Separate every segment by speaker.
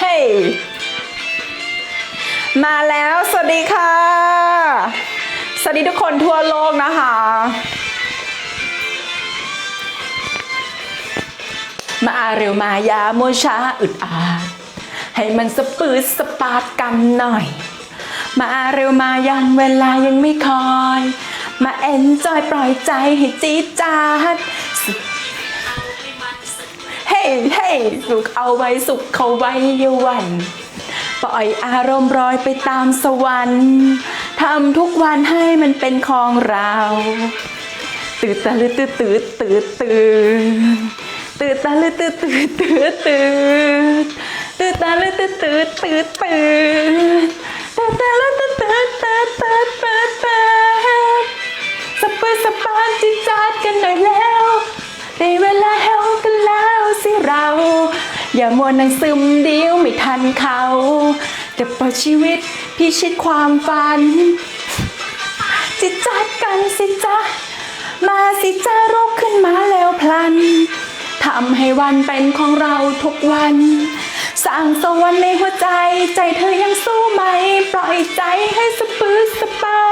Speaker 1: เฮ้ยมาแล้ว สวัสดีค่ะ สวัสดีทุกคนทั่วโลกนะคะ มาเร็วมายาโมช้าอึดอาด ให้มันสปืดสปาดกันหน่อยมาเร็วมายังเวลายังไม่คอย มาเอนจอยปล่อยใจให้จี๊ดจ๊าด เฮ้เฮ้สุขเอาไว้สุขเขาไว้เยาวันปล่อยอารมณ์รอยไปตามสวรรค์ทำทุกวันให้มันเป็นของเรา ตื่นตาลืดตื่นตื่นตื่นตื่นตื่นตาลืดตื่นตื่นตื่นตื่นตื่นตาลืดตื่นตื่นตื่นตื่นตื่นตาลืดตื่นตื่น อย่ามัวนังซึมเดียวไม่ทันเขาจะปล่อยชีวิตพิชิตความฝัน จิตจัดกันสิจ๊ะมาสิจ้ารุกขึ้นมาแล้วพลันทำให้วันเป็นของเราทุกวัน สร้างสวรรค์ในหัวใจ ใจเธอยังสู้ไหม ปล่อยใจให้สปื้สปา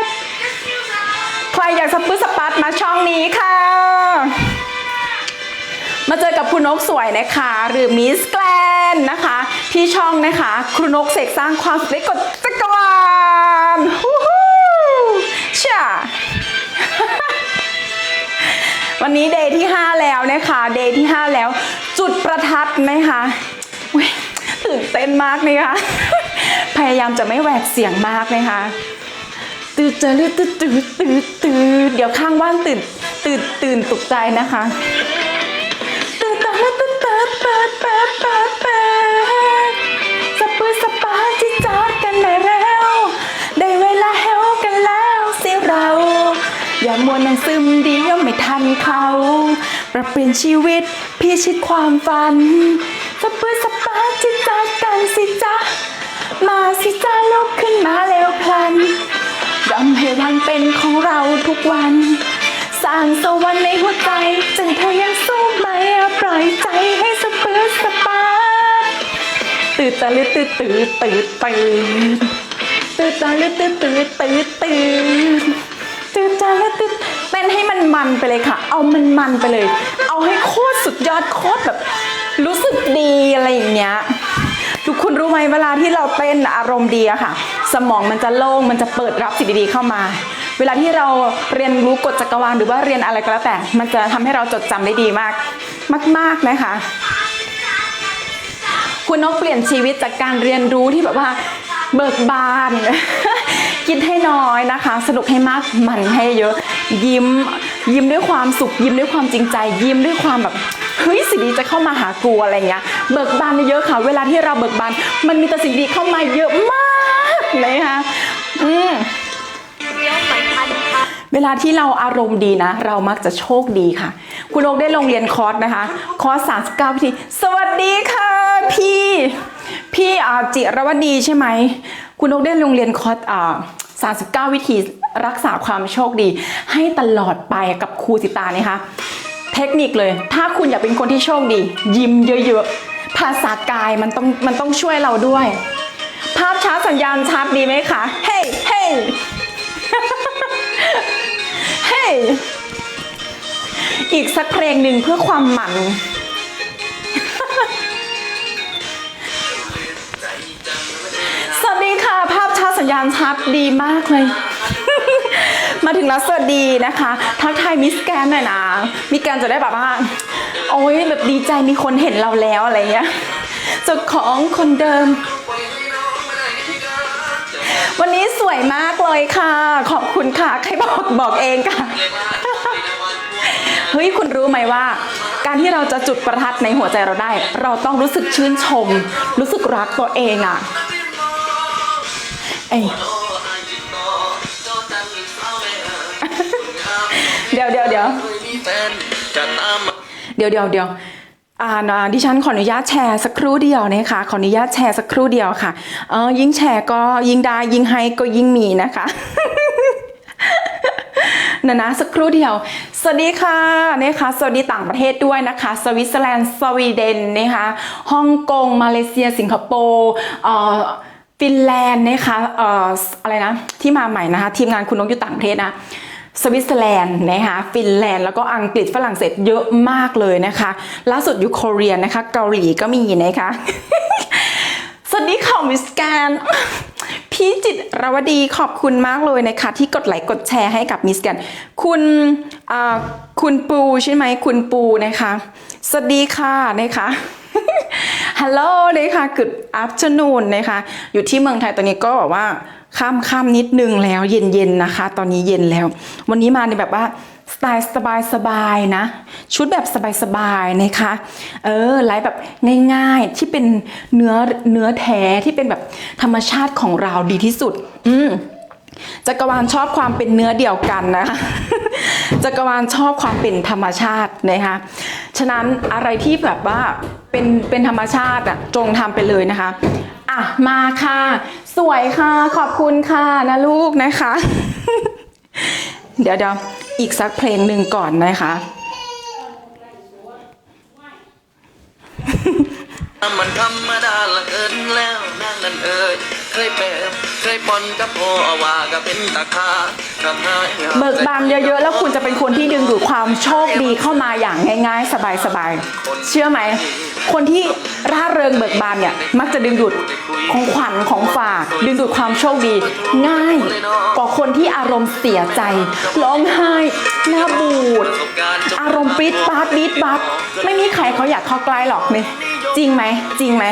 Speaker 1: ดใครอยากสปื้สปาดมาช่องนี้ค่ะ มาเจอกับคุณนกสวยนะคะ หรือมิสแกลนนะคะ ที่ช่องนะคะครูนกเสกสร้างความสุขให้กดจักรวาลฮู้ฮู้ช่าวันนี้เดย์ที่ 5 แล้วนะคะเดย์ที่ 5 แล้ว จุดประทัดไหมคะตื่นเต้นมากเลยค่ะพยายามจะไม่แหวกเสียงมากเลยค่ะตื่นเจอลืดตื่นตื่นตื่นตื่นเดี๋ยวข้างบ้านตื่นตื่นตื่นตกใจนะคะ นตื่นตื่นตื่นตื่นสะปืนสปาจิจาดกันหน่อยแล้วได้เวลาแฮวกันแล้วสิเรา อย่ามัวนั่งซึมเดียวไม่ทันเขาปรับเปลี่ยนชีวิตพิชิตความฝันสะปืนสะปาจิจาดกันสิจ๊ะมาสิจ้าลุกขึ้นมาเร็วพลันยอมให้วันเป็นของเราทุกวัน สร้างสวรรค์ในหัวใจใจเธอยังสู้ไหมอะปล่อยใจให้ ตื่นตาลืดตื่นตื่นตื่นตื่นตื่นตาลืดตื่นตื่นตื่นตื่นตื่นตาลืดตื่นเต้นให้มันมันไปเลยค่ะ เอามันมันไปเลย เอาให้โคตรสุดยอดโคตรแบบ รู้สึกดีอะไรอย่างเงี้ยทุกคุณรู้ไหมเวลาที่เราเต้นอารมณ์ดีอะค่ะ สมองมันจะโล่งมันจะเปิดรับสิ่งดีๆเข้ามา เวลาที่เราเรียนรู้กฎจักรวาลหรือว่าเรียนอะไรก็แล้วแต่ มันจะทำให้เราจดจำได้ดีมาก มาก ๆนะคะ คุณนกเปลี่ยนชีวิตจากการเรียนรู้ที่แบบว่าเบิกบาน กินให้น้อยนะคะ สนุกให้มากมันให้เยอะ ยิ้ม ยิ้มด้วยความสุข ยิ้มด้วยความจริงใจ ยิ้มด้วยความแบบเฮ้ยสิ่งดีจะเข้ามาหากูอะไรเงี้ยเบิกบานเยอะค่ะ เวลาที่เราเบิกบาน มันมีแต่สิ่งดีเข้ามาเยอะมากเลยค่ะอืม เวลาที่เราอารมณ์ดีนะ เรามักจะโชคดีค่ะ คุณโอ๊กได้ลงเรียนคอร์สนะคะ คอร์ส39วิธีสวัสดีค่ะพี่ พี่อาจิรวดีใช่ไหม คุณโอ๊กได้ลงเรียนคอร์สอ่า39 วิธีรักษาความโชคดี ให้ตลอดไปกับครูสิตาเนี่ยค่ะเทคนิคเลย ถ้าคุณอยากเป็นคนที่โชคดี ยิ้มเยอะๆ ภาษากายมันต้องมันต้องช่วยเราด้วย ภาพชัดสัญญาณชัดดีไหมคะ เฮ้เฮ้เฮ้ย อีกสักเพลงหนึ่งเพื่อความหมัน สวัสดีค่ะ ภาพชัดสัญญาณชัดดีมากเลย มาถึงแล้วสวัสดีนะคะ ทักทายมิสแกนหน่อยนะ มิสแกนจะได้แบบว่า โอ้ยแบบดีใจมีคนเห็นเราแล้วอะไรเงี้ยเจ้าของคนเดิม สวยมากเลยค่ะ ขอบคุณค่ะใครบอกบอกเองค่ะ เฮ้ยคุณรู้ไหมว่า การที่เราจะจุดประทัดในหัวใจเราได้ เราต้องรู้สึกชื่นชม รู้สึกรักตัวเองอะ่ะเอ้ยเดี๋ยวเดี๋ยวเดี๋ยว
Speaker 2: จะตามมา
Speaker 1: เดี๋ยวเดี๋ยวเดี๋ยวอ่านะ ดิฉันขออนุญาตแชร์สักครู่เดียวนะคะขออนุญาตแชร์สักครู่เดียวค่ะเออยิ่งแชร์ก็ยิ่งได้ยิ่งให้ก็ยิ่งมีนะคะนะนะสักครู่เดียว สวัสดีค่ะนะคะสวัสดีต่างประเทศด้วยนะคะ สวิตเซอร์แลนด์ สวีเดนนะคะฮ่องกง มาเลเซีย สิงคโปร์เออฟินแลนด์นะคะเอ่ออะไรนะที่มาใหม่นะคะ ทีมงานคุณนกอยู่ต่างประเทศนะ สวิตเซอร์แลนด์นะคะฟินแลนด์แล้วก็อังกฤษฝรั่งเศสเยอะมากเลยนะคะล่าสุดอยู่เกาหลีนะคะ เกาหลีก็มีนะคะสวัสดีค่ะมิสแกนพี่จิตรวดีขอบคุณมากเลยนะคะ ที่กดไลค์กดแชร์ให้กับมิสแกนคุณคุณปูใช่ไหมคุณปูนะคะสวัสดีค่ะนะคะฮัลโหลนะคะ Good afternoon นะคะ อยู่ที่เมืองไทยตอนนี้ก็แบบว่าข้ามข้ามนิดนึงแล้วเย็นเย็นนะคะ ตอนนี้เย็นแล้ว วันนี้มาในแบบว่าสไตล์สบายๆนะ ชุดแบบสบายๆนะคะ เออไลฟ์แบบง่ายๆที่เป็นเนื้อเนื้อแท้ที่เป็นแบบธรรมชาติของเราดีที่สุด อืมจักรวาลชอบความเป็นเนื้อเดียวกันนะคะจักรวาลชอบความเป็นธรรมชาตินะคะ ฉะนั้นอะไรที่แบบว่าเป็นเป็นธรรมชาติอะจงทำไปเลยนะคะ อะมาค่ะ สวยค่ะ ขอบคุณค่ะนะลูกนะคะ เดี๋ยวเดี๋ยวอีกสักเพลงหนึ่งก่อนนะคะ
Speaker 2: มันธรรมดาละเอินแล้วนั่นนั่นเอ่ยเคยแปร เคยปนกับพ่อว่าก็เป็นตาคาทำให้
Speaker 1: เบิกบานเยอะๆ แล้วคุณจะเป็นคนที่ดึงดูดความโชคดีเข้ามาอย่างง่าย ๆ สบายๆ เชื่อไหม คนที่ร่าเริงเบิกบานเนี่ยมักจะดึงดูดของขวัญของฝาก ดึงดูดความโชคดี ง่ายกว่าคนที่อารมณ์เสียใจร้องไห้หน้าบูด อารมณ์ปรี๊ดปาดบีดบัดไม่มีใครเขาอยากเข้าใกล้หรอกนี่จริงไหมจริงไหม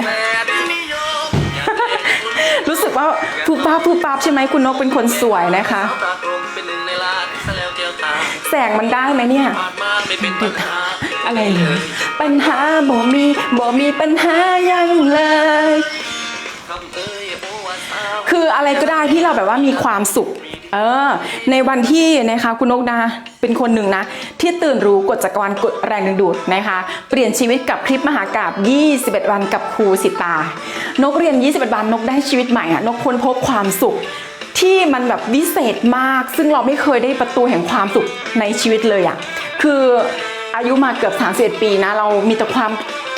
Speaker 1: รู้สึกว่าผูปาบผูปาบใช่ไหมคุณนกเป็นคนสวยนะคะ
Speaker 2: ตากลมเป็นหนึ่งในล้านซะแล้วเดียวตา
Speaker 1: แสงมันได้ไหมเนี่ย
Speaker 2: ผ่านมาไม่เป็นปัญหา
Speaker 1: อะไรเลยปัญหาบ่มีบ่มีปัญหาอยังเลย
Speaker 2: คำเอ่ยโอ้ว่าสาว
Speaker 1: คืออะไรก็ได้ที่เราแบบว่ามีความสุข เออ ในวันที่นะคะคุณนกนะคะเป็นคนหนึ่งนะ ที่ตื่นรู้กฎจักรวาลกฎแรงดึงดูดนะคะ เปลี่ยนชีวิตกับคลิปมหากาบ21 วันกับครูสิตา นกเรียน 21 วันนกได้ชีวิตใหม่อะนกค้นพบความสุขที่มันแบบวิเศษมาก ซึ่งเราไม่เคยได้ประตูแห่งความสุขในชีวิตเลยอะคืออายุมาเกือบ 31 ปีนะ เรามีแต่ความ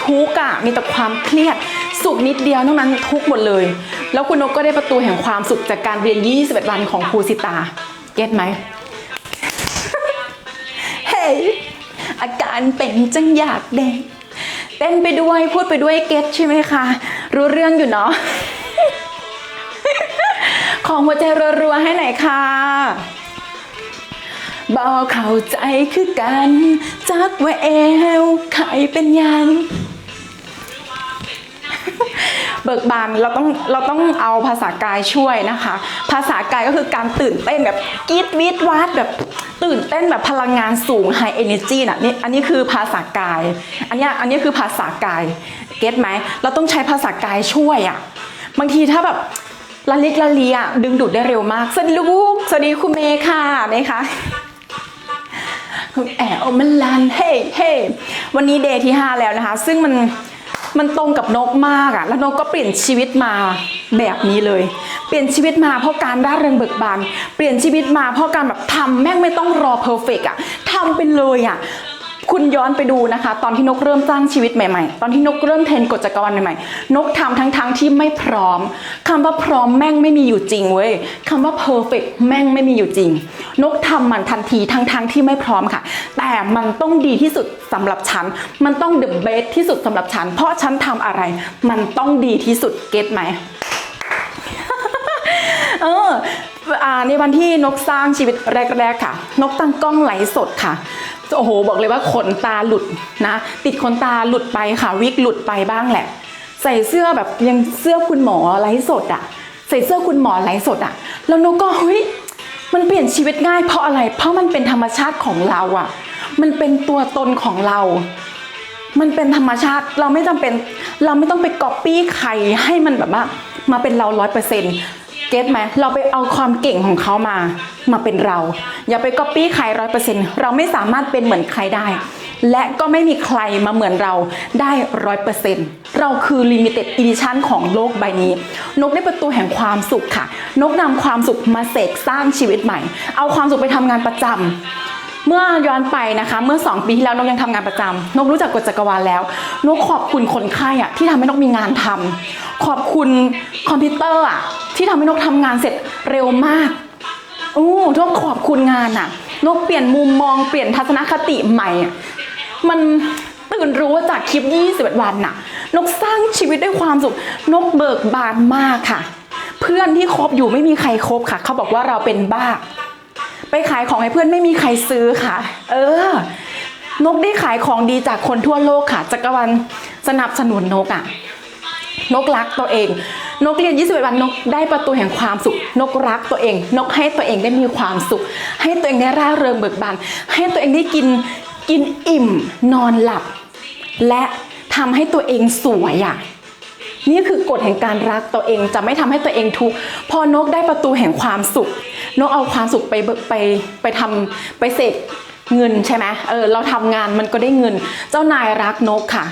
Speaker 1: ทุกข์อะมีแต่ความเครียด สุขนิดเดียวนอกนั้นทุกข์หมดเลย แล้วคุณนกก็ได้ประตูแห่งความสุขจากการเรียน 21 วันของครูสิตา เก็ตไหม เฮ้ย อาการเป็นจังอยากเด็กเต้นไปด้วยพูดไปด้วยเก็ตใช่ไหมคะ รู้เรื่องอยู่เนาะ ของหัวใจรัวๆให้หน่อยค่ะบอกเข้าใจคือกัน จักว่าเอวใครเป็นยัง เบิกบานเราต้องเราต้องเอาภาษากายช่วยนะคะ ภาษากายก็คือการตื่นเต้นแบบกีดวิดวาดแบบตื่นเต้นแบบพลังงานสูง high energy น่ะนี่อันนี้คือภาษากาย อันนี้อันนี้คือภาษากายเก็ตไหมเราต้องใช้ภาษากายช่วยอะ่ะบางทีถ้าแบบละลิกละเลีอะดึงดูดได้เร็วมากสวัสดีลูกสวัสดีคุณเมย์ค่ะนะคะคุณแอลมันลันเฮ้เฮ้วันนี้เดย์ที่ 5 แล้วนะคะ ซึ่งมัน มันตรงกับนกมากอะแล้วนกก็เปลี่ยนชีวิตมาแบบนี้เลย เปลี่ยนชีวิตมาเพราะการร่าเริงเบิกบาน เปลี่ยนชีวิตมาเพราะการแบบทำแม่งไม่ต้องรอเพอร์เฟกอะทำไปเลยอะ คุณย้อนไปดูนะคะ ตอนที่นกเริ่มสร้างชีวิตใหม่ๆ ตอนที่นกเริ่มเทนกฎจักรวาลใหม่ๆ นกทำทั้งๆที่ไม่พร้อมคำว่าพร้อมแม่งไม่มีอยู่จริงเว้ยคำว่าเพอร์เฟกแม่งไม่มีอยู่จริง นกทำมันทันทีทั้งๆที่ไม่พร้อมค่ะ แต่มันต้องดีที่สุดสำหรับฉัน มันต้องเดอะเบสที่สุดสำหรับฉัน เพราะฉันทำอะไร มันต้องดีที่สุดเก็ตไหมเออ ในวันที่นกสร้างชีวิตแรก ๆ ค่ะ นกตั้งกล้องไหลสดค่ะโอ้โหบอกเลยว่าขนตาหลุดนะ ติดขนตาหลุดไปค่ะ วิกหลุดไปบ้างแหละ ใส่เสื้อแบบยังเสื้อคุณหมอไลฟ์สดอะใส่เสื้อคุณหมอไลฟ์สดอะแล้วนกก็เฮ้ยมันเปลี่ยนชีวิตง่ายเพราะอะไร เพราะมันเป็นธรรมชาติของเราอะมันเป็นตัวตนของเรา มันเป็นธรรมชาติเราไม่จำเป็น เราไม่ต้องไปก๊อปปี้ใครให้มันแบบว่ามาเป็นเราร้อยเปอร์เซ็นต์ เก็ตไหมเราไปเอาความเก่งของเขามามาเป็นเรา อย่าไปก๊อปปี้ใครร้อยเปอร์เซ็นต์เราไม่สามารถเป็นเหมือนใครได้ และก็ไม่มีใครมาเหมือนเราได้ร้อยเปอร์เซ็นต์เราคือลิมิเต็ดอีดิชั่นของโลกใบนี้ นกได้ประตูแห่งความสุขค่ะ นกนำความสุขมาเสกสร้างชีวิตใหม่ เอาความสุขไปทำงานประจำ เมื่อย้อนไปนะคะ เมื่อ 2 ปีที่แล้วนกยังทำงานประจำนกรู้จักกฎจักรวาลแล้วนกขอบคุณคนไข้อะที่ทำให้นกมีงานทำขอบคุณคอมพิวเตอร์อะที่ทำให้นกทำงานเสร็จเร็วมากอู้นกขอบคุณงานอะนกเปลี่ยนมุมมองเปลี่ยนทัศนคติใหม่ มันตื่นรู้ว่าจากคลิป 21 วันน่ะ นกสร้างชีวิตด้วยความสุข นกเบิกบานมากค่ะ เพื่อนที่คบอยู่ไม่มีใครคบค่ะ เขาบอกว่าเราเป็นบ้า ไปขายของให้เพื่อนไม่มีใครซื้อค่ะ เออ นกได้ขายของดีจากคนทั่วโลกค่ะ จักรวาลสนับสนุนนกอะ่ะ นกรักตัวเอง นกเรียน21วันนกได้ประตูแห่งความสุข นกรักตัวเอง นกให้ตัวเองได้มีความสุข ให้ตัวเองได้ร่าเริงเบิกบาน ให้ตัวเองได้กินกินอิ่ม นอนหลับ และทำให้ตัวเองสวยอะ นี่คือกฎแห่งการรักตัวเองจะไม่ทำให้ตัวเองทุกข์พอนกได้ประตูแห่งความสุข นกเอาความสุขไปไปไปทำไปเสกเงินใช่ไหมเออเราทำงานมันก็ได้เงิน เจ้านายรักนกค่ะ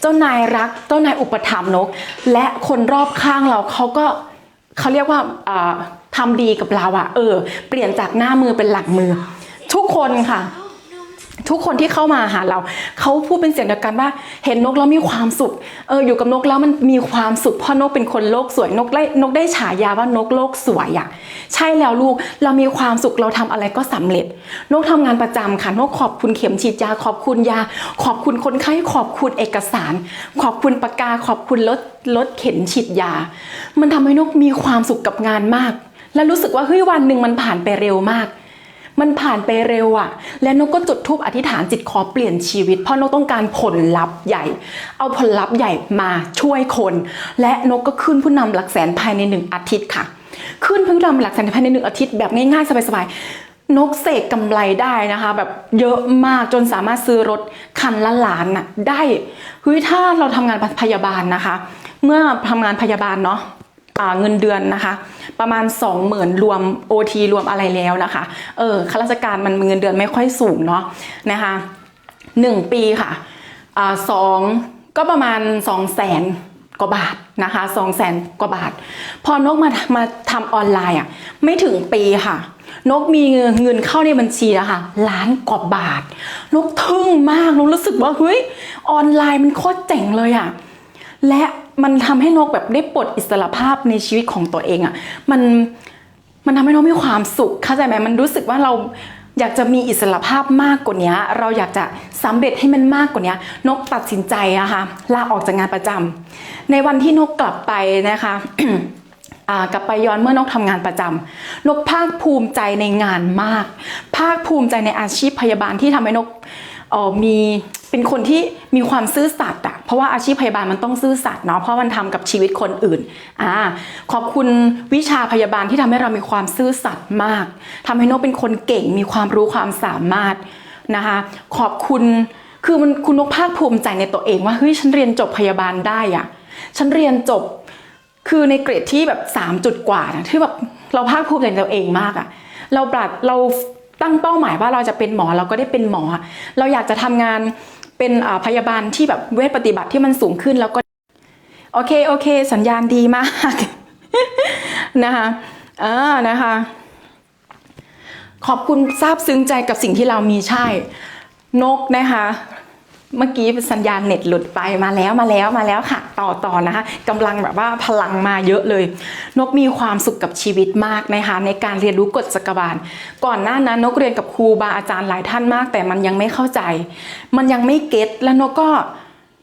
Speaker 1: เจ้านายรักเจ้านายอุปถัมภ์นก และคนรอบข้างเราเขาก็เขาเรียกว่าอ่าทำดีกับเราอะเออ เปลี่ยนจากหน้ามือเป็นหลังมือ ทุกคนค่ะ ทุกคนที่เข้ามาหาเรา เขาพูดเป็นเสียงเดียวกันว่า เห็นนกแล้วมีความสุขเอออยู่กับนกแล้วมันมีความสุขเพราะนกเป็นคนโลกสวยนกได้นกได้ฉายาว่านกโลกสวยอะใช่แล้วลูกเรามีความสุขเราทำอะไรก็สำเร็จ นกทำงานประจำค่ะนกขอบคุณเข็มฉีดยาขอบคุณยา ขอบคุณคนไข้ขอบคุณเอกสาร ขอบคุณปากกาขอบคุณรถรถเข็นฉีดยา มันทำให้นกมีความสุขกับงานมาก และรู้สึกว่าเฮ้ยวันหนึ่งมันผ่านไปเร็วมาก มันผ่านไปเร็วอะและนกก็จุดทูปอธิษฐานจิตขอเปลี่ยนชีวิต เพราะนกต้องการผลลัพธ์ใหญ่ เอาผลลัพธ์ใหญ่มาช่วยคน และนกก็ขึ้นผู้นำหลักแสนภายในหนึ่งอาทิตย์ค่ะ ขึ้นผู้นำหลักแสนภายในหนึ่งอาทิตย์แบบง่ายๆสบายๆนกเสกกำไรได้นะคะ แบบเยอะมากจนสามารถซื้อรถคันละล้านน่ะได้เฮ้ยถ้าเราทำงานพยาบาลนะคะ เมื่อทำงานพยาบาลเนาะ เงินเดือนนะคะ ประมาณ 20,000 รวม OT รวมอะไรแล้วนะคะ เออข้าราชการมันเงินเดือนไม่ค่อยสูงเนาะนะคะหนึ่งปีค่ะอสองก็ประมาณ 2 0 0แสนกว่าบาทนะคะ2 0 0แสนกว่าบาท พอนกมามาทำออนไลน์อะไม่ถึงปีค่ะ นกมีเงินเข้าในบัญชีแล้วค่ะล้านกว่าบาท นกทึ่งมากนกรู้สึกว่าเฮ้ยออนไลน์มันโคตรเจ๋งเลยอะ และมันทำให้นกแบบได้ปลดอิสระภาพในชีวิตของตัวเองอะ่ะมันมันทำให้นกมีความสุขเข้าใจไหมมันรู้สึกว่าเราอยากจะมีอิสระภาพมากกว่านี้เราอยากจะสำเร็จให้มันมากกว่านี้นกตัดสินใจอะค่ะลาออกจากงานประจำในวันที่นกกลับไปนะคะกลับไปย้อนเมื่อนกทำงานประจำนกภาคภูมิใจในงานมาก ภาคภูมิใจในอาชีพพยาบาลที่ทำให้นก เออมีเป็นคนที่มีความซื่อสัตย์อะเพราะว่าอาชีพพยาบาลมันต้องซื่อสัตย์เนาะเพราะมันทำกับชีวิตคนอื่นอ่าขอบคุณวิชาพยาบาลที่ทำให้เรามีความซื่อสัตย์มากทำให้นกเป็นคนเก่งมีความรู้ความสามารถนะคะขอบคุณคือมันคุณนกภาคภูมิใจในตัวเองว่าเฮ้ยฉันเรียนจบพยาบาลได้อะฉันเรียนจบคือในเกรดที่แบบ3จุดกว่านะที่แบบเราภาคภูมิใจในตัวเองมากอะเราปรับเรา ตั้งเป้าหมายว่าเราจะเป็นหมอเราก็ได้เป็นหมอ เราอยากจะทำงานเป็นพยาบาลที่แบบเวทปฏิบัติที่มันสูงขึ้นแล้วก็โอเคโอเค สัญญาณดีมากนะคะอ่านะคะ ขอบคุณซาบซึ้งใจกับสิ่งที่เรามีใช่นกนะคะ เมื่อกี้สัญญาณเน็ตหลุดไปมาแล้วมาแล้วมาแล้วค่ะ ต่อต่อนะคะกำลังแบบว่าพลังมาเยอะเลย นกมีความสุขกับชีวิตมากนะคะ ในการเรียนรู้กฎจักรวาลก่อนหน้านั้นนกเรียนกับครูบาอาจารย์หลายท่านมาก แต่มันยังไม่เข้าใจ มันยังไม่เก็ตแล้วนกก็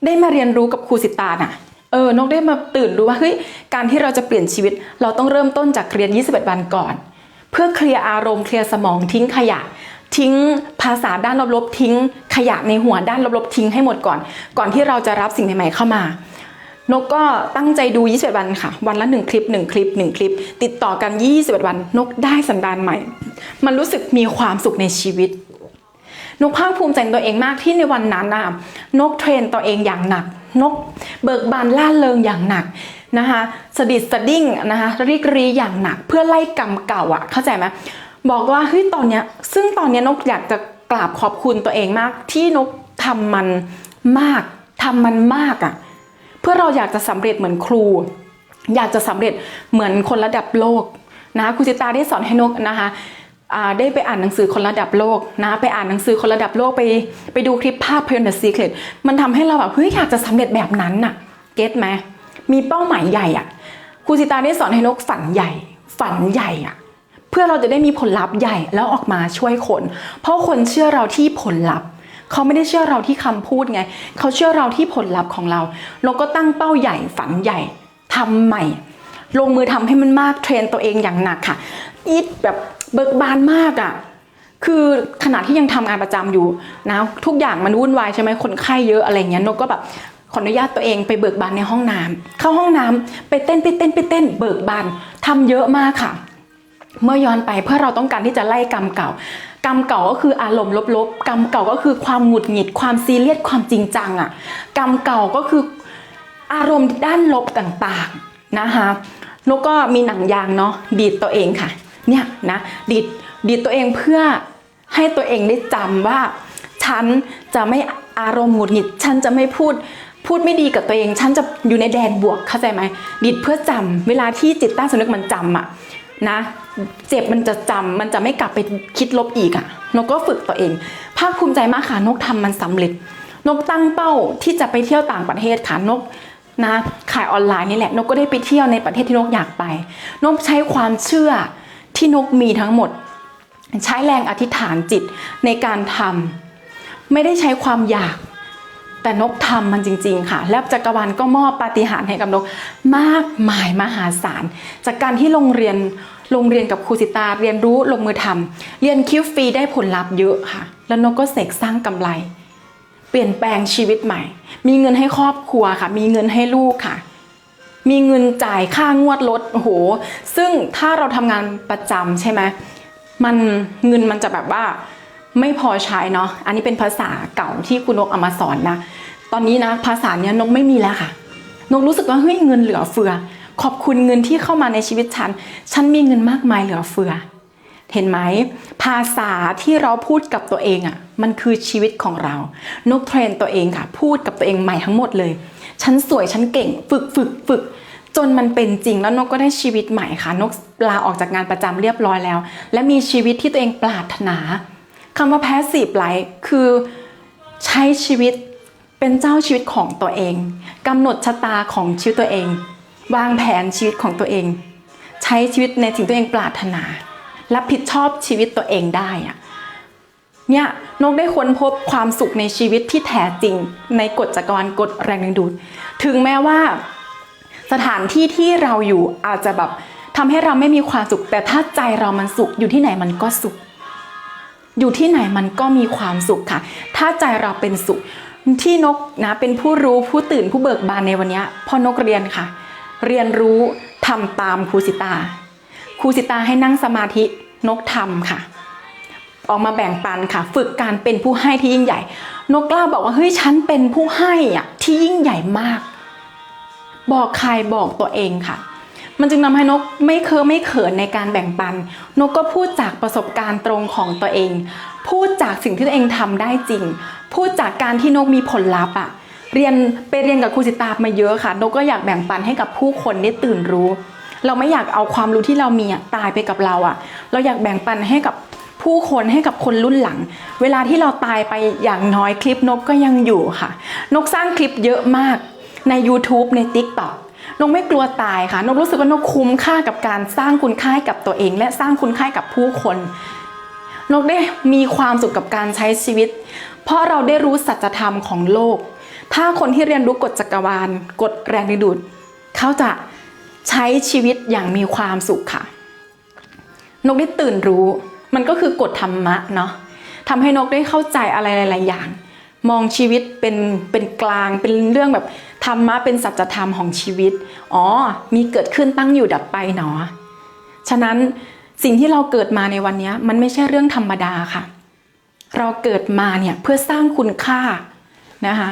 Speaker 1: ได้มาเรียนรู้กับครูสิตาน่ะเออนกได้มาตื่นรู้ว่าเฮ้ยการที่เราจะเปลี่ยนชีวิต เราต้องเริ่มต้นจากเรียน 21 วันก่อน เพื่อเคลียร์อารมณ์เคลียร์สมองทิ้งขยะ ทิ้งภาษาด้านลบๆ ทิ้งขยะในหัวด้านลบๆ ทิ้งให้หมดก่อน ก่อนที่เราจะรับสิ่งใหม่ๆเข้ามานกก็ตั้งใจดู 21 วันค่ะ วันละ 1 คลิป 1 คลิป 1 คลิป ติดต่อกัน 21 วัน นกได้สันดานใหม่ มันรู้สึกมีความสุขในชีวิต นกภาคภูมิใจตัวเองมากที่ในวันนั้นน่ะนกเทรนตัวเองอย่างหนัก นกเบิกบานล่าเริงอย่างหนักนะคะสดิดสดิ้งนะคะรีกรีอย่างหนัก เพื่อไล่กรรมเก่าอะเข้าใจไหม บอกว่าเฮ้ยตอนเนี้ยซึ่งตอนเนี้ยนกอยากจะกราบขอบคุณตัวเองมาก ที่นกทำมันมากทำมันมากอะ่ะเพื่อเราอยากจะสำเร็จเหมือนครู อยากจะสำเร็จเหมือนคนระดับโลกนะครูสิตาได้สอนให้นกนะคะได้ไปอ่านหนังสือคนระดับโลกนะไปอ่านหนังสือคนระดับโลกไปไปดูคลิปภาพยนตร์ The Secret มันทำให้เราแบบเฮ้ยอยากจะสำเร็จแบบนั้นน่ะเก็ตไหมมีเป้าหมายใหญ่อะครูสิตาได้สอนให้นกฝันใหญ่ ฝันใหญ่อะ เพื่อเราจะได้มีผลลัพธ์ใหญ่แล้วออกมาช่วยคน เพราะคนเชื่อเราที่ผลลัพธ์เขาไม่ได้เชื่อเราที่คำพูดไง เขาเชื่อเราที่ผลลัพธ์ของเรา เราก็ตั้งเป้าใหญ่ฝันใหญ่ทำใหม่ ลงมือทำให้มันมากเทรนตัวเองอย่างหนักค่ะอีทแบบเบิกบานมากอะ่ะคือขณะที่ยังทำงานประจำอยู่นะทุกอย่างมันวุ่นวายใช่ไหมคนไข้เยอะอะไรเงี้ยนกก็แบบขออนุญาตตัวเองไปเบิกบานในห้องน้ำเข้าห้องน้ำไปเต้นไปเต้นไปเต้น เบิกบานทำเยอะมากค่ะ เมื่อย้อนไปเพื่อเราต้องการที่จะไล่กรรมเก่ากรรมเก่าก็คืออารมณ์ลบๆ กรรมเก่าก็คือความหงุดหงิดความซีเรียสความจริงจังอะกรรมเก่าก็คืออารมณ์ด้านลบต่างๆนะคะแล้วก็มีหนังยางเนาะดีดตัวเองค่ะเนี่ยนะดีดดีดตัวเองเพื่อให้ตัวเองได้จำว่า ฉันจะไม่อารมณ์หงุดหงิด ฉันจะไม่พูดพูดไม่ดีกับตัวเอง ฉันจะอยู่ในแดนบวกเข้าใจไหมดิดเพื่อจำเวลาที่จิตใต้สำนึกมันจำอะ นะ เจ็บมันจะจำมันจะไม่กลับไปคิดลบอีกอะนกก็ฝึกตัวเอง ภาคภูมิใจมากค่ะนกทำมันสำเร็จ นกตั้งเป้าที่จะไปเที่ยวต่างประเทศค่ะนกนะขายออนไลน์นี่แหละ นกก็ได้ไปเที่ยวในประเทศที่นกอยากไป นกใช้ความเชื่อที่นกมีทั้งหมด ใช้แรงอธิษฐานจิตในการทำไม่ได้ใช้ความอยาก แต่นกทำมันจริง ๆ ค่ะ แล้วจักรวาลก็มอบปาฏิหาริย์ให้กับนกมากมายมหาศาล จากการที่โรงเรียนโรงเรียนกับครูสิตาเรียนรู้ลงมือทำเรียนคิวฟรีได้ผลลัพธ์เยอะค่ะ แล้วนกก็เสกสร้างกำไร เปลี่ยนแปลงชีวิตใหม่ มีเงินให้ครอบครัวค่ะ มีเงินให้ลูกค่ะ มีเงินจ่ายค่างวดรถโอ้โห ซึ่งถ้าเราทำงานประจำใช่ไหมมันเงินมันจะแบบว่า ไม่พอใช้เนาะอันนี้เป็นภาษาเก่าที่คุณนกเอามาสอนนะ ตอนนี้นะภาษาเนี้ยนกไม่มีแล้วค่ะ นกรู้สึกว่าเฮ้ยเงินเหลือเฟือ ขอบคุณเงินที่เข้ามาในชีวิตฉัน ฉันมีเงินมากมายเหลือเฟือ เห็นไหมภาษาที่เราพูดกับตัวเองอะ่ะมันคือชีวิตของเรา นกเทรนตัวเองค่ะ พูดกับตัวเองใหม่ทั้งหมดเลย ฉันสวยฉันเก่ง ฝึกฝึกฝึกจนมันเป็นจริงแล้วนกก็ได้ชีวิตใหม่ค่ะ นกลาออกจากงานประจำเรียบร้อยแล้ว และมีชีวิตที่ตัวเองปรารถนา คำว่าแพสซีฟไลฟ์คือใช้ชีวิตเป็นเจ้าชีวิตของตัวเองกำหนดชะตาของชีวิตตัวเอง วางแผนชีวิตของตัวเอง ใช้ชีวิตในสิ่งตัวเองปรารถนา รับผิดชอบชีวิตตัวเองได้อะเนี่ยนกได้ค้นพบความสุขในชีวิตที่แท้จริง ในกฎจักรวาลกฎแรงดึงดูด ถึงแม้ว่า สถานที่ที่เราอยู่อาจจะแบบทำให้เราไม่มีความสุข แต่ถ้าใจเรามันสุขอยู่ที่ไหนมันก็สุข อยู่ที่ไหนมันก็มีความสุขค่ะ ถ้าใจเราเป็นสุข ที่นกนะเป็นผู้รู้ผู้ตื่นผู้เบิกบานในวันนี้พ่อนกเรียนค่ะ เรียนรู้ทำตามครูสิตาครูสิตาให้นั่งสมาธินกทำค่ะ ออกมาแบ่งปันค่ะ ฝึกการเป็นผู้ให้ที่ยิ่งใหญ่ นกกล้าบอกว่าเฮ้ยฉันเป็นผู้ให้อะที่ยิ่งใหญ่มาก บอกใครบอกตัวเองค่ะ มันจึงทำให้นกไม่เคอไม่เขินในการแบ่งปัน นกก็พูดจากประสบการณ์ตรงของตัวเอง พูดจากสิ่งที่ตัวเองทำได้จริง พูดจากการที่นกมีผลลัพธ์อะเรียนไปเรียนกับครูสิตามาเยอะค่ะ นกก็อยากแบ่งปันให้กับผู้คนได้ตื่นรู้ เราไม่อยากเอาความรู้ที่เรามีอะตายไปกับเราอะเราอยากแบ่งปันให้กับผู้คนให้กับคนรุ่นหลัง เวลาที่เราตายไปอย่างน้อยคลิปนกก็ยังอยู่ค่ะ นกสร้างคลิปเยอะมากใน YouTube ใน TikTok นกไม่กลัวตายค่ะนกรู้สึกว่านกคุ้มค่ากับการสร้างคุณค่าให้กับตัวเอง และสร้างคุณค่ากับผู้คนนกได้มีความสุขกับการใช้ชีวิต เพราะเราได้รู้สัจธรรมของโลก ถ้าคนที่เรียนรู้กฎจักรวาลกฎแรงดึงดูดเขาจะใช้ชีวิตอย่างมีความสุขค่ะ นกได้ตื่นรู้ มันก็คือกฎธรรมะเนาะทำให้นกได้เข้าใจอะไรหลาย ๆ อย่าง มองชีวิตเป็นเป็นกลางเป็นเรื่องแบบ ธรรมะเป็นสัจธรรมของชีวิต อ๋อ มีเกิดขึ้นตั้งอยู่ดับไปเนาะฉะนั้นสิ่งที่เราเกิดมาในวันนี้มันไม่ใช่เรื่องธรรมดาค่ะ เราเกิดมาเนี่ยเพื่อสร้างคุณค่านะคะ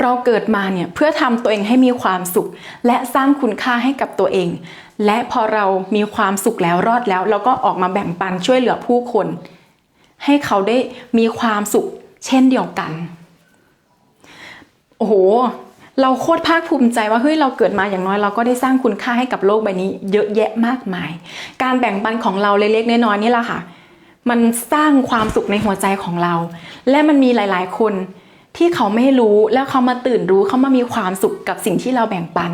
Speaker 1: เราเกิดมาเนี่ยเพื่อทำตัวเองให้มีความสุข และสร้างคุณค่าให้กับตัวเอง และพอเรามีความสุขแล้วรอดแล้ว เราก็ออกมาแบ่งปันช่วยเหลือผู้คน ให้เขาได้มีความสุขเช่นเดียวกัน โอ้โห เราโคตรภาคภูมิใจว่าเฮ้ยเราเกิดมาอย่างน้อยเราก็ได้สร้างคุณค่าให้กับโลกใบนี้ เยอะแยะมากมาย การแบ่งปันของเราเล็กๆน้อยๆนี่แหละค่ะ มันสร้างความสุขในหัวใจของเรา และมันมีหลายๆคนที่เขาไม่รู้แล้วเขามาตื่นรู้เขามามีความสุขกับสิ่งที่เราแบ่งปัน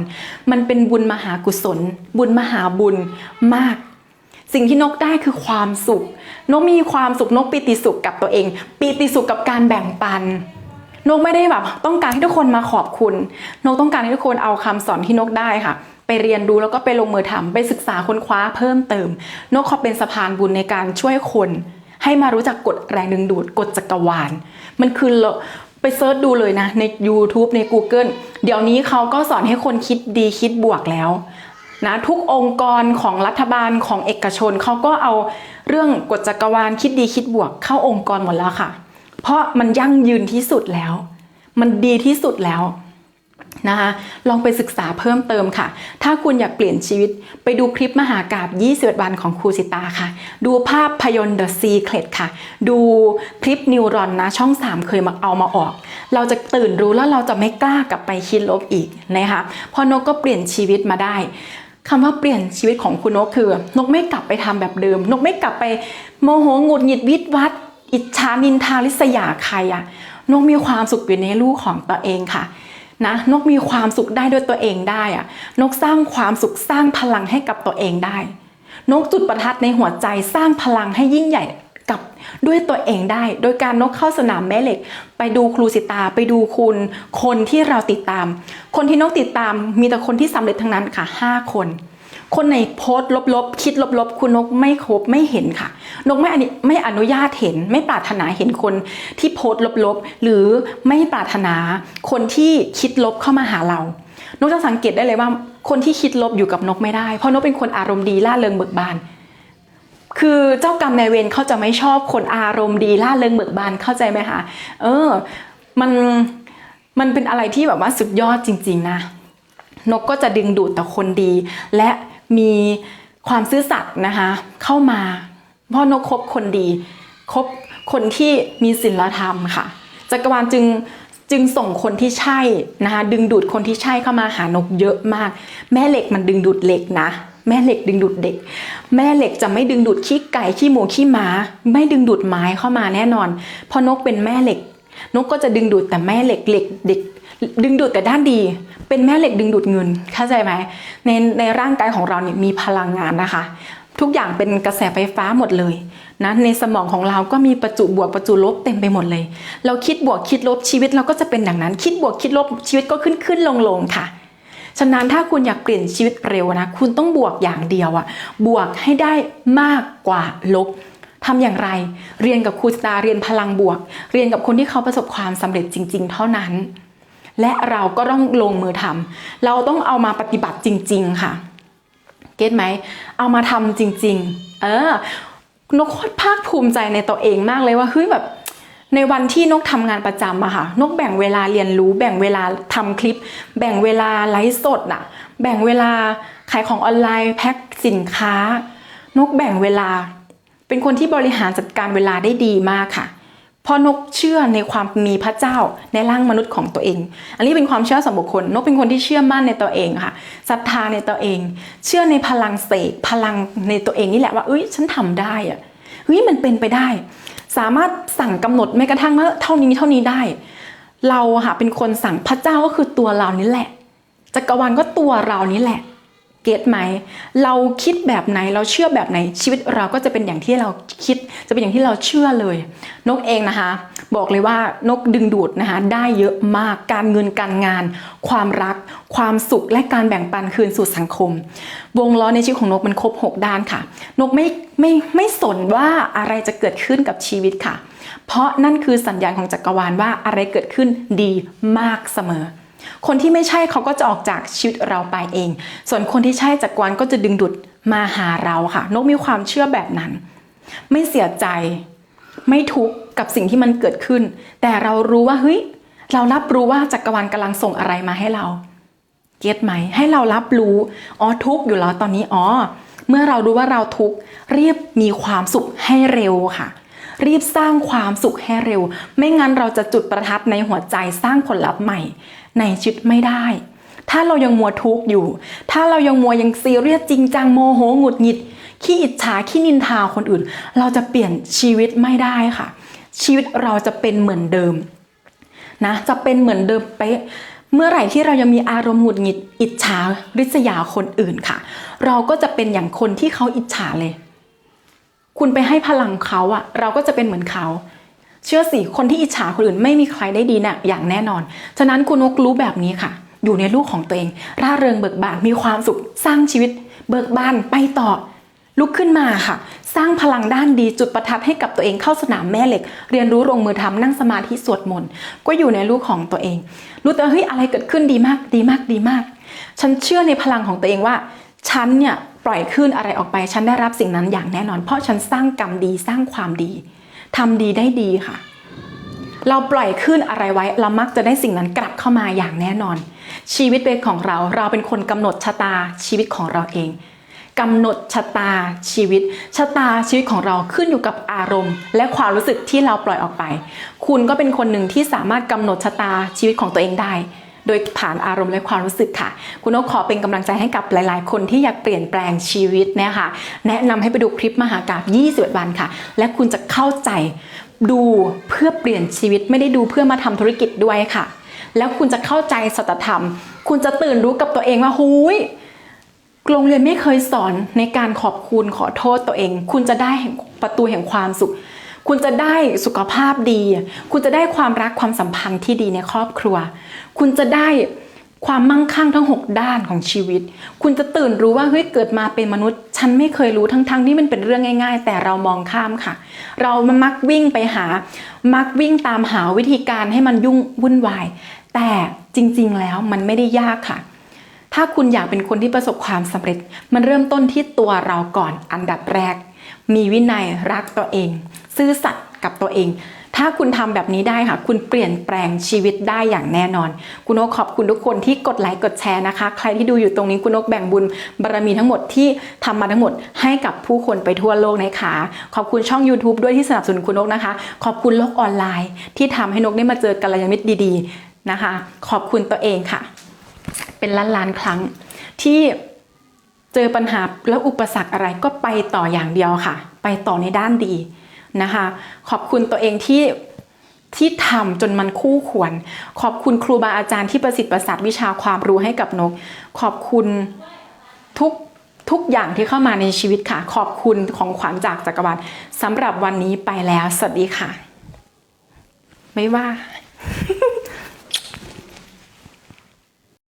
Speaker 1: มันเป็นบุญมหากุศล บุญมหาบุญมาก สิ่งที่นกได้คือความสุข นกมีความสุขนกปีติสุขกับตัวเองปีติสุขกับการแบ่งปัน นกไม่ได้แบบต้องการให้ทุกคนมาขอบคุณ นกต้องการให้ทุกคนเอาคำสอนที่นกได้ค่ะ ไปเรียนรู้แล้วก็ไปลงมือทำไปศึกษาค้นคว้าเพิ่มเติม นกขอเป็นสะพานบุญในการช่วยคน ให้มารู้จักกฎแรงดึงดูดกฎจักรวาล มันคือเราไปเซิร์ชดูเลยนะใน YouTube ใน Google เดี๋ยวนี้เขาก็สอนให้คนคิดดีคิดบวกแล้วนะทุกองค์กรของรัฐบาลของเอกชนเขาก็เอาเรื่องกฎจักรวาลคิดดีคิดบวกเข้าองค์กรหมดแล้วค่ะ เพราะมันยั่งยืนที่สุดแล้ว มันดีที่สุดแล้วนะคะลองไปศึกษาเพิ่มเติมค่ะ ถ้าคุณอยากเปลี่ยนชีวิต ไปดูคลิปมหากาบ21 วันของครูสิตาค่ะ ดูภาพพยนตร์ The Secret ค่ะ ดูคลิปนิวรอนนะ ช่อง 3 เคยมาเอามาออก เราจะตื่นรู้แล้วเราจะไม่กล้ากลับไปคิดลบอีกนะคะพราะนกก็เปลี่ยนชีวิตมาได้คำว่าเปลี่ยนชีวิตของคุณนกคือ นกไม่กลับไปทำแบบเดิม นกไม่กลับไปโมโหหงุดหงิดวิดวัด อิจฉานินทาริษยาใครอะนกมีความสุขอยู่ในลูกของตัวเองค่ะนะนกมีความสุขได้ด้วยตัวเองได้อะนกสร้างความสุขสร้างพลังให้กับตัวเองได้ นกจุดประทัดในหัวใจสร้างพลังให้ยิ่งใหญ่กับด้วยตัวเองได้ โดยการนกเข้าสนามแม่เหล็ก ไปดูครูสิตาไปดูคุณคนที่เราติดตาม คนที่นกติดตามมีแต่คนที่สำเร็จทั้งนั้นค่ะ 5 คน คนในโพสต์ลบๆ คิดลบๆ คุณนกไม่ครบไม่เห็นค่ะ นกไม่อนไม่อนุญาตเห็น ไม่ปรารถนาเห็นคนที่โพสต์ลบๆ หรือไม่ปรารถนาคนที่คิดลบเข้ามาหาเรา นกจะสังเกตได้เลยว่า คนที่คิดลบอยู่กับนกไม่ได้ เพราะนกเป็นคนอารมณ์ดีล่าเริงเบิกบาน คือเจ้ากรรมนายเวรเขาจะไม่ชอบคนอารมณ์ดีล่าเริงเบิกบานเข้าใจไหมคะ เออ มันมันเป็นอะไรที่แบบว่าสุดยอดจริง ๆ นะนกก็จะดึงดูดแต่คนดีและ มีความซื่อสัตย์นะคะเข้ามาเพราะนกคบคนดีคบคนที่มีศีลธรรมค่ะจักรวาลจึงจึงส่งคนที่ใช่นะคะดึงดูดคนที่ใช่เข้ามาหานกเยอะมาก แม่เหล็กมันดึงดูดเหล็กนะแม่เหล็กดึงดูดเด็ก แม่เหล็กจะไม่ดึงดูดขี้ไก่ขี้หมูขี้หมา ไม่ดึงดูดไม้เข้ามาแน่นอน เพราะนกเป็นแม่เหล็ก นกก็จะดึงดูดแต่แม่เหล็กเหล็กเด็ก ดึงดูดแต่ด้านดี เป็นแม่เหล็กดึงดูดเงิน เข้าใจไหมในในร่างกายของเราเนี่ยมีพลังงานนะคะ ทุกอย่างเป็นกระแสไฟฟ้าหมดเลยนะในสมองของเราก็มีประจุบวกประจุลบเต็มไปหมดเลย เราคิดบวกคิดลบชีวิตเราก็จะเป็นอย่างนั้น คิดบวกคิดลบชีวิตก็ขึ้นขึ้นลงลงค่ะฉะนั้นถ้าคุณอยากเปลี่ยนชีวิตเร็วนะคุณต้องบวกอย่างเดียวอะบวกให้ได้มากกว่าลบทำอย่างไร เรียนกับครูสตาเรียนพลังบวก เรียนกับคนที่เขาประสบความสำเร็จจริง ๆ เท่านั้น และเราก็ต้องลงมือทำเราต้องเอามาปฏิบัติจริง ๆ ค่ะ เก็ตไหม เอามาทำจริง ๆ เออนกโคตรภาคภูมิใจในตัวเองมากเลยว่าเฮ้ยแบบในวันที่นกทำงานประจำอะค่ะ นกแบ่งเวลาเรียนรู้ แบ่งเวลาทำคลิป แบ่งเวลาไลฟ์สดอะแบ่งเวลาขายของออนไลน์แพ็คสินค้า นกแบ่งเวลา เป็นคนที่บริหารจัดการเวลาได้ดีมากค่ะ พราะนกเชื่อในความมีพระเจ้าในร่างมนุษย์ของตัวเอง อันนี้เป็นความเชื่อส่วนบุคคล นกเป็นคนที่เชื่อมั่นในตัวเองค่ะ ศรัทธาในตัวเอง เชื่อในพลังเสกพลังในตัวเองนี่แหละว่า เอ้ย ฉันทำได้อะเฮ้ย มันเป็นไปได้ สามารถสั่งกำหนดแม้กระทั่งว่าเท่านี้เท่านี้ได้ เราค่ะเป็นคนสั่งพระเจ้าก็คือตัวเรานี่แหละ จักรวาลก็ตัวเรานี่แหละ เก็ตไหมเราคิดแบบไหนเราเชื่อแบบไหนชีวิตเราก็จะเป็นอย่างที่เราคิด จะเป็นอย่างที่เราเชื่อเลย นกเองนะคะ บอกเลยว่านกดึงดูดนะคะได้เยอะมากการเงินการงาน ความรัก ความสุขและการแบ่งปันคืนสู่สังคม วงล้อในชีวิตของนกมันครบ 6 ด้านค่ะ นกไม่ไม่ไม่สนว่าอะไรจะเกิดขึ้นกับชีวิตค่ะ เพราะนั่นคือสัญญาณของจักรวาลว่าอะไรเกิดขึ้นดีมากเสมอ คนที่ไม่ใช่เขาก็จะออกจากชีวิตเราไปเอง ส่วนคนที่ใช่จักรวาลก็จะดึงดูดมาหาเราค่ะ นกมีความเชื่อแบบนั้น ไม่เสียใจ ไม่ทุกข์กับสิ่งที่มันเกิดขึ้น แต่เรารู้ว่าเฮ้ยเรารับรู้ว่าจักรวาลกำลังส่งอะไรมาให้เรา เก็ตไหม ให้เรารับรู้อ๋อทุกข์อยู่แล้วตอนนี้อ๋อเมื่อเรารู้ว่าเราทุกข์รีบมีความสุขให้เร็วค่ะ รีบสร้างความสุขให้เร็ว ไม่งั้นเราจะจุดประทัดในหัวใจสร้างผลลัพธ์ใหม่ ในชีวิตไม่ได้ ถ้าเรายังมัวทุกข์อยู่ ถ้าเรายังมัวยังซีเรียสจริงจังโมโหหงุดหงิดขี้อิจฉาขี้นินทาคนอื่น เราจะเปลี่ยนชีวิตไม่ได้ค่ะ ชีวิตเราจะเป็นเหมือนเดิมนะจะเป็นเหมือนเดิมเป๊ะเมื่อไหร่ที่เรายังมีอารมณ์หงุดหงิดอิจฉาริษยาคนอื่นค่ะ เราก็จะเป็นอย่างคนที่เขาอิจฉาเลย คุณไปให้พลังเขาอะเราก็จะเป็นเหมือนเขา เชื่อสิคนที่อิจฉาคนอื่นไม่มีใครได้ดีนะ่ะอย่างแน่นอน ฉะนั้นคุณนกรู้แบบนี้ค่ะ อยู่ในลูกของตัวเอง ร่าเริงเบิกบานมีความสุข สร้างชีวิต เบิกบานไปต่อ ลุกขึ้นมาค่ะ สร้างพลังด้านดีจุดประทัดให้กับตัวเองเข้าสนามแม่เหล็ก เรียนรู้ลงมือทำนั่งสมาธิสวดมนต์ก็อยู่ในลูกของตัวเอง รู้แต่ว่าเฮ้ยอะไรเกิดขึ้นดีมากดีมากดีมาก ฉันเชื่อในพลังของตัวเองว่าฉันเนี่ยปล่อยขึ้นอะไรออกไป ฉันได้รับสิ่งนั้นอย่างแน่นอน เพราะฉันสร้างกรรมดีสร้างความดี ทำดีได้ดีค่ะ เราปล่อยขึ้นอะไรไว้ เรามักจะได้สิ่งนั้นกลับเข้ามาอย่างแน่นอน ชีวิตเป็นของเราเราเป็นคนกำหนดชะตาชีวิตของเราเองกำหนดชะตาชีวิต ชะตาชีวิตของเราขึ้นอยู่กับอารมณ์ และความรู้สึกที่เราปล่อยออกไป คุณก็เป็นคนหนึ่งที่สามารถกำหนดชะตาชีวิตของตัวเองได้ โดยผ่านอารมณ์และความรู้สึกค่ะ คุณนกขอเป็นกำลังใจให้กับหลาย ๆ คนที่อยากเปลี่ยนแปลงชีวิตเนี่ยค่ะแนะนำให้ไปดูคลิปมหากาบ21 วันค่ะ และคุณจะเข้าใจดูเพื่อเปลี่ยนชีวิตไม่ได้ดูเพื่อมาทำธุรกิจด้วยค่ะ แล้วคุณจะเข้าใจสัจธรรม คุณจะตื่นรู้กับตัวเองว่าหุยโรงเรียนไม่เคยสอนในการขอบคุณขอโทษตัวเอง คุณจะได้ประตูแห่งความสุข คุณจะได้สุขภาพดี คุณจะได้ความรักความสัมพันธ์ที่ดีในครอบครัว คุณจะได้ความมั่งคั่งทั้ง 6 ด้านของชีวิต คุณจะตื่นรู้ว่าเฮ้ยเกิดมาเป็นมนุษย์ ฉันไม่เคยรู้ทั้งๆที่มันเป็นเรื่องง่าย ๆ แต่เรามองข้ามค่ะ เรามักวิ่งไปหา มักวิ่งตามหาวิธีการให้มันยุ่งวุ่นวาย แต่จริงๆแล้วมันไม่ได้ยากค่ะ ถ้าคุณอยากเป็นคนที่ประสบความสำเร็จ มันเริ่มต้นที่ตัวเราก่อนอันดับแรก มีวินัยรักตัวเอง ซื่อสัตย์กับตัวเอง ถ้าคุณทำแบบนี้ได้ค่ะ คุณเปลี่ยนแปลงชีวิตได้อย่างแน่นอน คุณนกขอบคุณทุกคนที่กดไลค์กดแชร์นะคะ ใครที่ดูอยู่ตรงนี้คุณนกแบ่งบุญบารมีทั้งหมดที่ทำมาทั้งหมดให้กับผู้คนไปทั่วโลกนะคะ ขอบคุณช่อง YouTube ด้วยที่สนับสนุนคุณนกนะคะ ขอบคุณโลกออนไลน์ ที่ทำให้นกได้มาเจอกัลยาณมิตรดี ๆนะคะ ขอบคุณตัวเองค่ะ เป็นล้านล้านๆครั้งที่ เจอปัญหาแล้วอุปสรรคอะไรก็ไปต่ออย่างเดียวค่ะ ไปต่อในด้านดีนะคะ ขอบคุณตัวเองที่ที่ทำจนมันคู่ควร ขอบคุณครูบาอาจารย์ที่ประสิทธิ์ประสาทวิชาความรู้ให้กับนก ขอบคุณทุกทุกอย่างที่เข้ามาในชีวิตค่ะ ขอบคุณของขวัญจากจักรวาลสำหรับวันนี้ไปแล้ว สวัสดีค่ะ ไม่ว่า